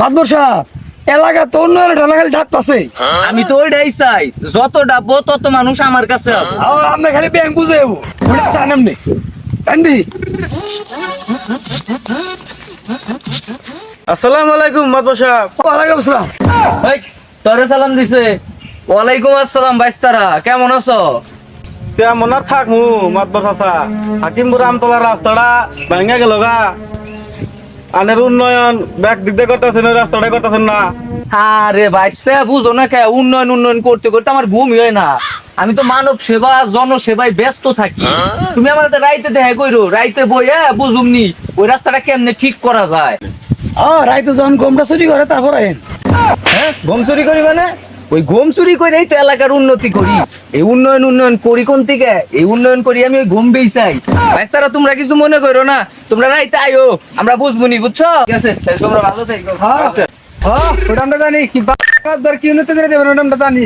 মাদবর সাহেব এলাকা তো উন্নয়ন ঢালা খালি ঢাক পাছে। আমি তো ওইটাই চাই যত ডাকবো তত মানুষ আমার কাছে আমরা খালি ব্যাংক বুঝে যাব। চান এমনি কান্দি আসসালামু আলাইকুম মাদবর সাহেব। ওয়ালাইকুম আসসালাম। এই, তোরে সালাম দিছে। ওয়ালাইকুম আসসালাম বাইস্তারা। কেমন আছো? তেমন আর থাকমু মাদবর চাচা হাকিমপুর আমতলা রাস্তাটা ভাঙা গেল গা। আনের উন্নয়ন ব্যাগ দিক দিয়ে করতেছেন রাস্তাটা করতেছেন না। আরে বাইস্তা বুঝো না কে উন্নয়ন উন্নয়ন করতে করতে আমার ঘুম হয় না। আমি তো মানব সেবা জনসেবায় ব্যস্ত থাকি। তুমি আমার রাইতে দেখা কইরো রাইতে বইয়া বুঝুমনি ওই রাস্তাটা কেমনে ঠিক করা যায়? ও রাইতে যখন গমটা চুরি করে তারপর আইন হ্যাঁ গম চুরি করি মানে ওই ঘুম চুরি করে তো এলাকার উন্নতি করি। এই উন্নয়ন উন্নয়ন করি কোন থেকে এই উন্নয়ন করি আমি ওই ঘুম বেই চাই তারা তোমরা কিছু মনে করো না। তোমরা নাই তাই ও আমরা বুঝব নি বুঝছ? ঠিক আছে তোমরা ভালো থাকো। হ্যাঁ ওটা আমরা জানি। কি দর কি উন্নতি করে দেবেন ওটা আমরা জানি।